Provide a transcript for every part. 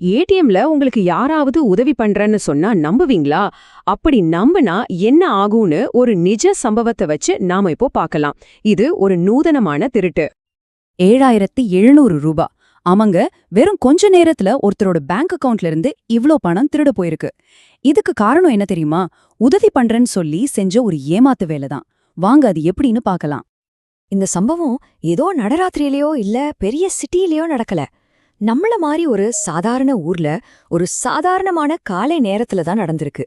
ஏடிஎம்ல உங்களுக்கு யாராவது உதவி பண்றேன்னு சொன்னா நம்புவீங்களா? அப்படி நம்புனா என்ன ஆகும்னு ஒரு நிஜ சம்பவத்தை வச்சு நாம இப்போ பார்க்கலாம். இது ஒரு நூதனமான திருட்டு. ஏழாயிரத்தி எழுநூறு ரூபா. அவங்க வெறும் கொஞ்ச நேரத்துல ஒருத்தரோட பேங்க் அக்கவுண்ட்ல இருந்து இவ்ளோ பணம் திருட போயிருக்கு. இதுக்கு காரணம் என்ன தெரியுமா? உதவி பண்றேன்னு சொல்லி செஞ்ச ஒரு ஏமாத்து வேலை தான் வாங்க அது எப்படின்னு பார்க்கலாம். இந்த சம்பவம் ஏதோ நடராத்திரியிலயோ இல்ல பெரிய சிட்டியிலயோ நடக்கல. நம்மள மாதிரி ஒரு சாதாரண ஊர்ல ஒரு சாதாரணமான காலை நேரத்துல தான் நடந்திருக்கு.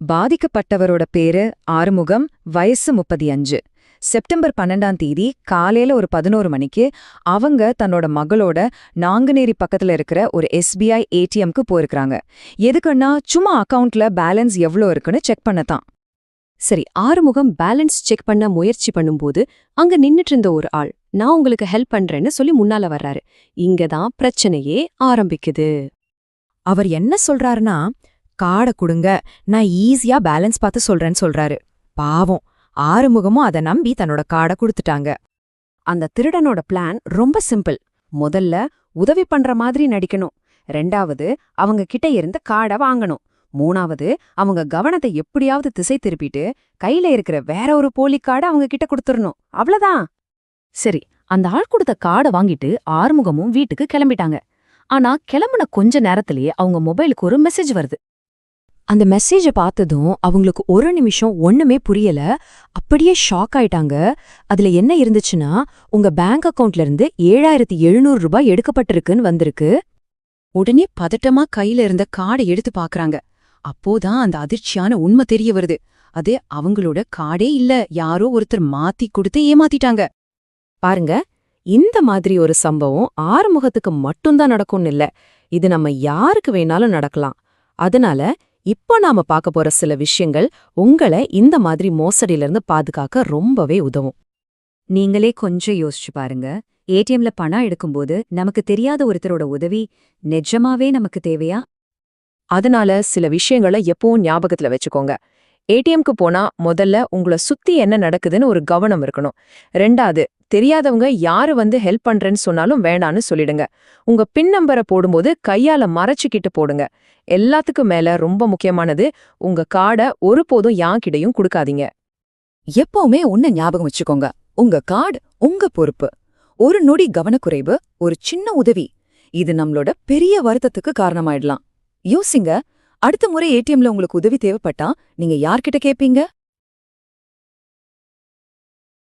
பாதிக்கப்பட்டவரோட பேரு ஆறுமுகம் வயசு முப்பத்தி அஞ்சு செப்டம்பர் பன்னெண்டாம் தேதி காலையில ஒரு பதினோரு மணிக்கு அவங்க தன்னோட மகளோட நாங்குநேரி பக்கத்துல இருக்கிற ஒரு எஸ்பிஐ ஏடிஎம்க்கு போயிருக்கிறாங்க. எதுக்குன்னா சும்மா அக்கவுண்ட்ல பேலன்ஸ் எவ்ளோ இருக்குன்னு செக் பண்ணத்தான். சரி ஆறுமுகம் பேலன்ஸ் செக் பண்ண முயற்சி பண்ணும்போது அங்க நின்னுட்டு இருந்த ஒரு ஆள் நான் உங்களுக்கு ஹெல்ப் பண்றேன்னு சொல்லி முன்னால வர்றாரு. இங்கதான் பிரச்சனையே ஆரம்பிக்குது. அவர் என்ன சொல்றாருன்னா காடை கொடுங்க நான் ஈஸியா பேலன்ஸ் பார்த்து சொல்றேன்னு சொல்றாரு. பாவம் ஆறுமுகமும் அதை நம்பி தன்னோட காடை கொடுத்துட்டாங்க. அந்த திருடனோட பிளான் ரொம்ப சிம்பிள் முதல்ல உதவி பண்ற மாதிரி நடிக்கணும். ரெண்டாவது அவங்க கிட்ட இருந்து காடை வாங்கணும். மூணாவது அவங்க கவனத்தை எப்படியாவது திசை திருப்பிட்டு கையில இருக்கிற வேற ஒரு போலி காடை அவங்க கிட்ட கொடுத்துடணும் அவ்வளவுதான். சரி அந்த ஆள் கொடுத்த கார்டை வாங்கிட்டு ஆறுமுகமும் வீட்டுக்கு கிளம்பிட்டாங்க. ஆனா கிளம்புன கொஞ்ச நேரத்திலேயே அவங்க மொபைலுக்கு ஒரு மெசேஜ் வருது. அந்த மெசேஜ பார்த்ததும் அவங்களுக்கு ஒரு நிமிஷம் ஒண்ணுமே புரியல. அப்படியே ஷாக் ஆயிட்டாங்க. அதுல என்ன இருந்துச்சுன்னா உங்க பேங்க் அக்கவுண்ட்ல இருந்து ஏழாயிரத்தி எழுநூறு ரூபாய் எடுக்கப்பட்டிருக்குன்னு வந்திருக்கு. உடனே பதட்டமா கையில இருந்த காடை எடுத்து பாக்குறாங்க. அப்போதான் அந்த அதிர்ச்சியான உண்மை தெரிய வருது. அது அவங்களோட காடே இல்ல. யாரோ ஒருத்தர் மாத்தி கொடுத்து ஏமாத்திட்டாங்க. பாருங்க இந்த மாதிரி ஒரு சம்பவம் ஆறுமுகத்துக்கு மட்டும்தான் நடக்கும்னு இல்ல. இது நம்ம யாருக்கு வேணாலும் நடக்கலாம். அதனால இப்போ நாம பார்க்க போற சில விஷயங்கள் உங்களை இந்த மாதிரி மோசடியில இருந்து பாதுகாக்க ரொம்பவே உதவும். நீங்களே கொஞ்சம் யோசிச்சு பாருங்க. ஏடிஎம்ல பணம் எடுக்கும்போது நமக்கு தெரியாத ஒருத்தரோட உதவி நிஜமாவே நமக்கு தேவையா? அதனால சில விஷயங்களை எப்பவும் ஞாபகத்துல வச்சுக்கோங்க. ஏடிஎம்க்கு போனா முதல்ல உங்கள சுத்தி என்ன நடக்குதுன்னு ஒரு கவனம் இருக்கணும். ரெண்டாவது தெரியாதவங்க யாரு வந்து ஹெல்ப் பண்றேன்னு சொன்னாலும் வேண்டான்னு சொல்லிடுங்க. உங்க பின் நம்பரை போடும்போது கையால மறைச்சிக்கிட்டு போடுங்க. எல்லாத்துக்கும் மேல ரொம்ப முக்கியமானது உங்க கார்டை ஒருபோதும் யாங்கிட்டையும் கொடுக்காதீங்க. எப்பவுமே ஒன்ன ஞாபகம் வச்சுக்கோங்க. உங்க கார்டு உங்க பொறுப்பு. ஒரு நொடி கவனக்குறைவு ஒரு சின்ன உதவி. இது நம்மளோட பெரிய வருத்தத்துக்கு காரணமாயிடலாம். யோசிங்க. அடுத்த முறை ஏடிஎம்ல உங்களுக்கு உதவி தேவைப்பட்டா நீங்க யார்கிட்ட கேப்பீங்க?